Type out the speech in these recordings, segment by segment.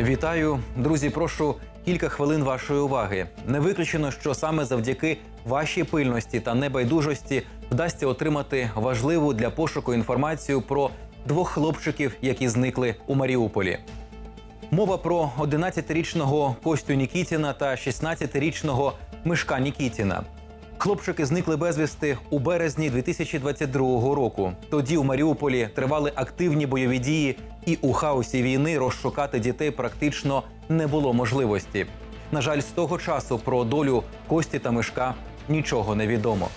Вітаю, друзі. Прошу кілька хвилин вашої уваги. Не виключено, що саме завдяки вашій пильності та небайдужості вдасться отримати важливу для пошуку інформацію про двох хлопчиків, які зникли у Маріуполі. Мова про 11-річного Костю Нікітіна та 16-річного Мишка Нікітіна. Хлопчики зникли безвісти у березні 2022 року. Тоді у Маріуполі тривали активні бойові дії, і у хаосі війни розшукати дітей практично не було можливості. На жаль, з того часу про долю Кості та Мишка нічого не відомо.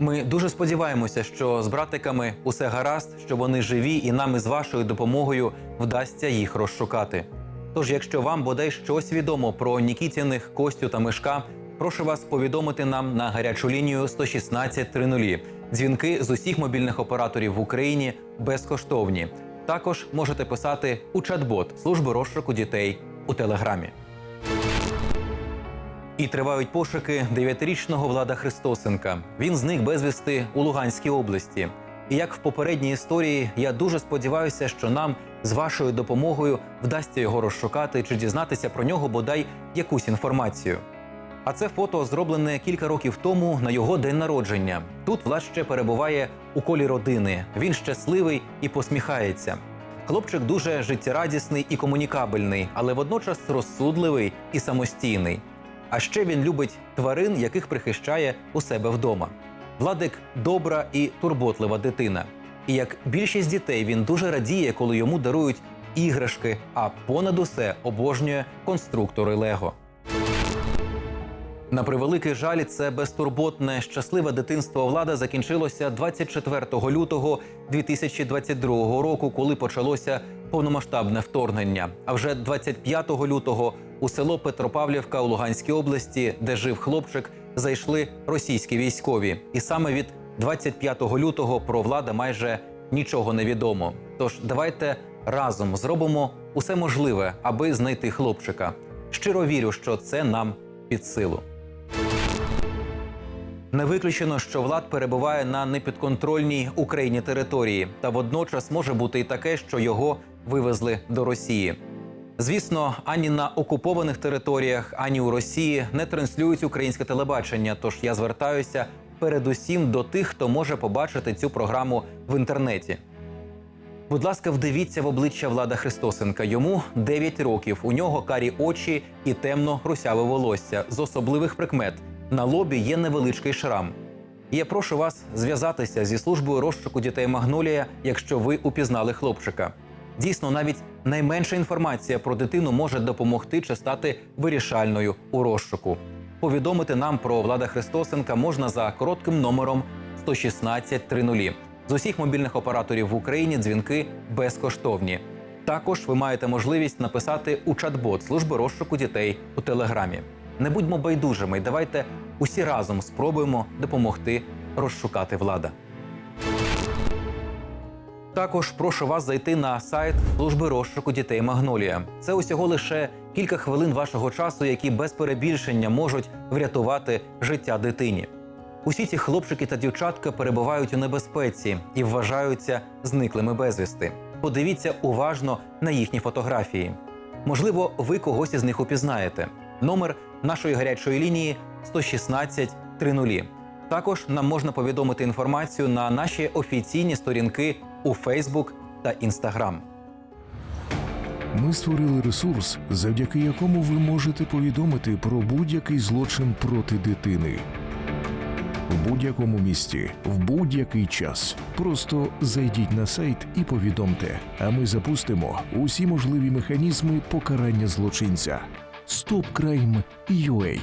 Ми дуже сподіваємося, що з братиками усе гаразд, що вони живі, і нам із вашою допомогою вдасться їх розшукати. Тож, якщо вам бодай щось відомо про Нікітіних, Костю та Мишка, прошу вас повідомити нам на гарячу лінію 116 30. Дзвінки з усіх мобільних операторів в Україні безкоштовні. Також можете писати у чат-бот служби розшуку дітей у телеграмі. І тривають пошуки дев'ятирічного Влада Христосенка. Він зник безвісти у Луганській області. І як в попередній історії, я дуже сподіваюся, що нам з вашою допомогою вдасться його розшукати чи дізнатися про нього бодай якусь інформацію. А це фото зроблене кілька років тому на його день народження. Тут Влад ще перебуває у колі родини. Він щасливий і посміхається. Хлопчик дуже життєрадісний і комунікабельний, але водночас розсудливий і самостійний. А ще він любить тварин, яких прихищає у себе вдома. Владик добра і турботлива дитина. І як більшість дітей, він дуже радіє, коли йому дарують іграшки, а понад усе обожнює конструктори Лего. На превеликий жаль, це безтурботне, щасливе дитинство влада закінчилося 24 лютого 2022 року, коли почалося повномасштабне вторгнення. А вже 25 лютого у село Петропавлівка у Луганській області, де жив хлопчик, зайшли російські військові. І саме від 25 лютого про влада майже нічого не відомо. Тож давайте разом зробимо усе можливе, аби знайти хлопчика. Щиро вірю, що це нам під силу. Не виключено, що влад перебуває на непідконтрольній Україні території, та водночас може бути і таке, що його вивезли до Росії. Звісно, ані на окупованих територіях, ані у Росії не транслюють українське телебачення. Тож я звертаюся передусім до тих, хто може побачити цю програму в інтернеті. Будь ласка, вдивіться в обличчя Влада Христосенка. Йому 9 років. У нього карі очі і темно русяве волосся з особливих прикмет. На лобі є невеличкий шрам. Я прошу вас зв'язатися зі службою розшуку дітей Магнолія, якщо ви упізнали хлопчика. Дійсно, навіть найменша інформація про дитину може допомогти чи стати вирішальною у розшуку. Повідомити нам про Влада Христосенка можна за коротким номером 116 30. З усіх мобільних операторів в Україні дзвінки безкоштовні. Також ви маєте можливість написати у чат-бот служби розшуку дітей у телеграмі. Не будьмо байдужими, і давайте усі разом спробуємо допомогти розшукати влада. Також прошу вас зайти на сайт служби розшуку дітей Магнолія. Це усього лише кілька хвилин вашого часу, які без перебільшення можуть врятувати життя дитині. Усі ці хлопчики та дівчатка перебувають у небезпеці і вважаються зниклими безвісти. Подивіться уважно на їхні фотографії. Можливо, ви когось із них упізнаєте. Номер нашої гарячої лінії 116 30. Також нам можна повідомити інформацію на наші офіційні сторінки у Facebook та Instagram. Ми створили ресурс, завдяки якому ви можете повідомити про будь-який злочин проти дитини. В будь-якому місті, в будь-який час. Просто зайдіть на сайт і повідомте, а ми запустимо усі можливі механізми покарання злочинця. StopCrime.ua